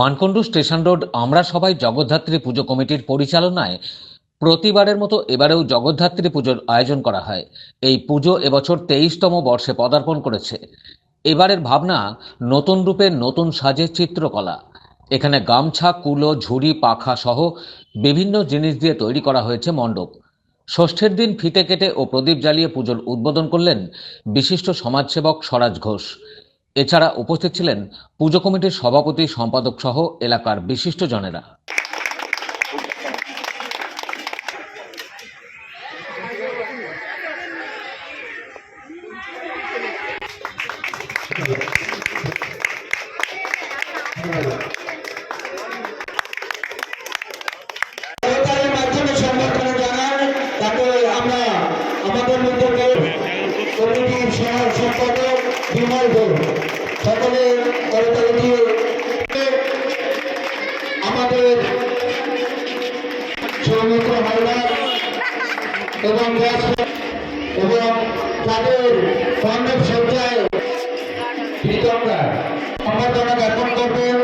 Mankundu station road, আমরা সবাই জগদ্ধাত্রী পুজো কমিটির পরিচালনায় প্রতিবারের মতো এবারেও জগদ্ধাত্রী পুজোর আয়োজন করা হয়। এই পুজো এবছর তেইশতম বর্ষে পদার্পণ করেছে। এবারের ভাবনা, নতুন রূপে নতুন সাজের চিত্রকলা। এখানে গামছা, কুলো, ঝুড়ি, পাখা সহ বিভিন্ন জিনিস দিয়ে তৈরি করা হয়েছে মণ্ডপ। ষষ্ঠীর দিন ফিতে কেটে ও প্রদীপ জ্বালিয়ে পুজোর উদ্বোধন করলেন বিশিষ্ট সমাজসেবক স্বরাজ ঘোষ। এছাড়া উপস্থিত ছিলেন পুজো কমিটির সভাপতি সম্পাদক সহ এলাকার বিশিষ্টজনেরা সরকারের এবং গ্যাস এবং তাদের কর্মের সজ্জায় রায় সম্বর্ধনা জ্ঞাপন করবেন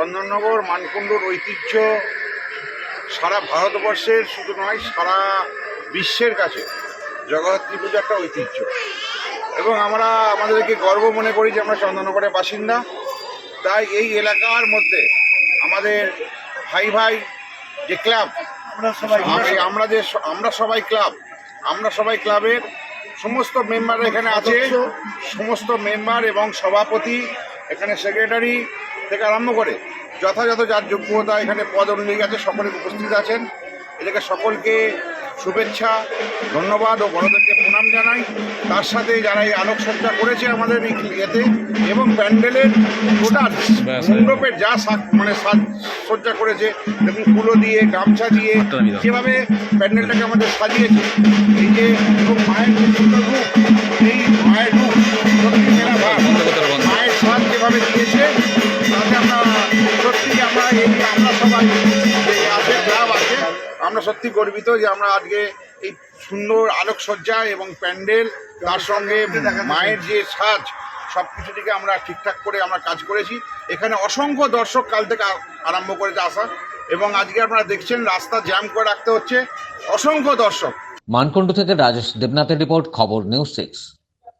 চন্দননগর মানকুণ্ডুর ঐতিহ্য সারা ভারতবর্ষের শুধু নয় সারা বিশ্বের কাছে জগদ্ধাত্রী পুজো একটা ঐতিহ্য। এবং আমরা আমাদেরকে গর্ব মনে করি যে আমরা চন্দননগরের বাসিন্দা। তাই এই এলাকার মধ্যে আমাদের ভাই ভাই যে ক্লাব আমরা সবাই আমরা যে আমরা সবাই ক্লাব আমরা সবাই ক্লাবের সমস্ত মেম্বার এখানে আছে। সমস্ত মেম্বার এবং সভাপতি এখানে সেক্রেটারি থেকে আরম্ভ করে যথাযথ যার যোগ্যতা এখানে পদ অনুযায়ী আছে সকলে উপস্থিত আছেন। এদেরকে সকলকে শুভেচ্ছা ধন্যবাদ ও বড়দেরকে প্রণাম জানাই। তার সাথে যারা এই আলোকসজ্জা করেছে আমাদের এই ইয়েতে এবং প্যান্ডেলের টোটাল মণ্ডপের যা মানে সাজসজ্জা করেছে এবং কুলো দিয়ে গামছা দিয়ে যেভাবে প্যান্ডেলটাকে আমাদের সাজিয়েছে এই যে এবং মায়ের যে সুন্দর রূপ আমরা সত্যি গর্বিত যে আমরা আজকে এই সুন্দর আলোকসজ্জা এবং প্যান্ডেল, তার সঙ্গে মায়ের যে সাজ সব কিছু থেকে আমরা ঠিকঠাক করে আমরা কাজ করেছি। এখানে অসংখ্য দর্শক কাল থেকে আরম্ভ করেছে আসা। এবং আজকে আপনারা দেখছেন, রাস্তা জ্যাম করে রাখতে হচ্ছে। অসংখ্য দর্শক। মানকুণ্ডু থেকে রাজেশ দেবনাথের রিপোর্ট, খবর নিউজ সিক্স।